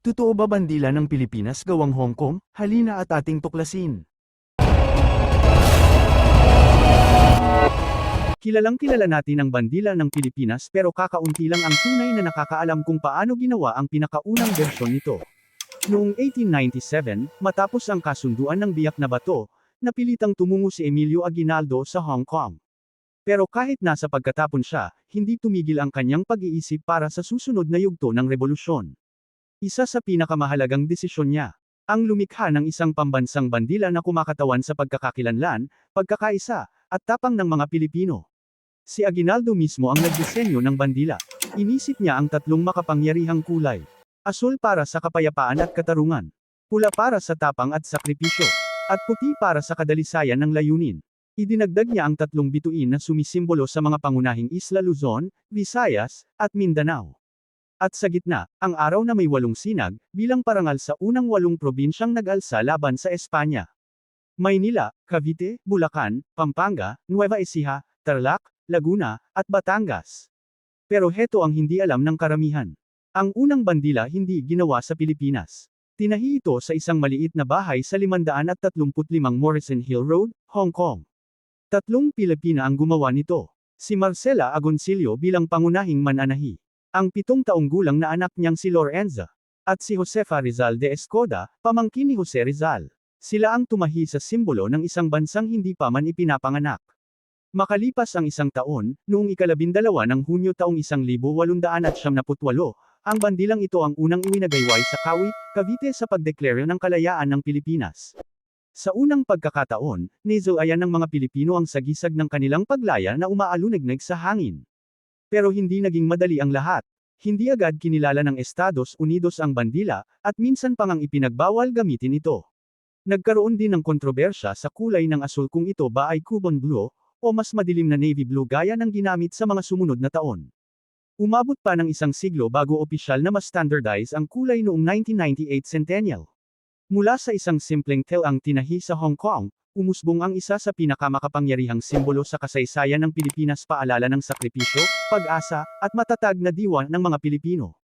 Totoo ba bandila ng Pilipinas gawang Hong Kong? Halina at ating tuklasin. Kilalang kilala natin ang bandila ng Pilipinas pero kakaunti lang ang tunay na nakakaalam kung paano ginawa ang pinakaunang bersyon nito. Noong 1897, matapos ang kasunduan ng biyak na bato, napilitang tumungo si Emilio Aguinaldo sa Hong Kong. Pero kahit nasa pagkatapon siya, hindi tumigil ang kanyang pag-iisip para sa susunod na yugto ng revolusyon. Isa sa pinakamahalagang desisyon niya, ang lumikha ng isang pambansang bandila na kumakatawan sa pagkakakilanlan, pagkakaisa, at tapang ng mga Pilipino. Si Aguinaldo mismo ang nagdisenyo ng bandila. Inisip niya ang tatlong makapangyarihang kulay. Asul para sa kapayapaan at katarungan. Pula para sa tapang at sakripisyo. At puti para sa kadalisayan ng layunin. Idinagdag niya ang tatlong bituin na sumisimbolo sa mga pangunahing Isla Luzon, Visayas, at Mindanao. At sa gitna, ang araw na may walong sinag, bilang parangal sa unang walong probinsyang nag-alsa laban sa Espanya. Maynila, Cavite, Bulacan, Pampanga, Nueva Ecija, Tarlac, Laguna, at Batangas. Pero heto ang hindi alam ng karamihan. Ang unang bandila hindi ginawa sa Pilipinas. Tinahi ito sa isang maliit na bahay sa 535 Morrison Hill Road, Hong Kong. Tatlong Pilipina ang gumawa nito. Si Marcela Agoncillo bilang pangunahing mananahi. Ang pitong taong gulang na anak niyang si Lorenza. At si Josefa Rizal de Escoda, pamangkin ni Jose Rizal. Sila ang tumahi sa simbolo ng isang bansang hindi pa man ipinapanganak. Makalipas ang isang taon, noong ikalabindalawa ng Hunyo taong 1878, ang bandilang ito ang unang iwinagayway sa Kawi, Cavite sa pagdeklaryo ng kalayaan ng Pilipinas. Sa unang pagkakataon, nizoayan ng mga Pilipino ang sagisag ng kanilang paglaya na umaalunignig sa hangin. Pero hindi naging madali ang lahat. Hindi agad kinilala ng Estados Unidos ang bandila, at minsan pang ang ipinagbawal gamitin ito. Nagkaroon din ng kontrobersya sa kulay ng asul kung ito ba ay Cuban blue, o mas madilim na navy blue gaya ng ginamit sa mga sumunod na taon. Umabot pa ng isang siglo bago opisyal na ma-standardize ang kulay noong 1998 centennial. Mula sa isang simpleng tel ang tinahi sa Hong Kong, umusbong ang isa sa pinakamakapangyarihang simbolo sa kasaysayan ng Pilipinas paalala ng sakripisyo, pag-asa, at matatag na diwa ng mga Pilipino.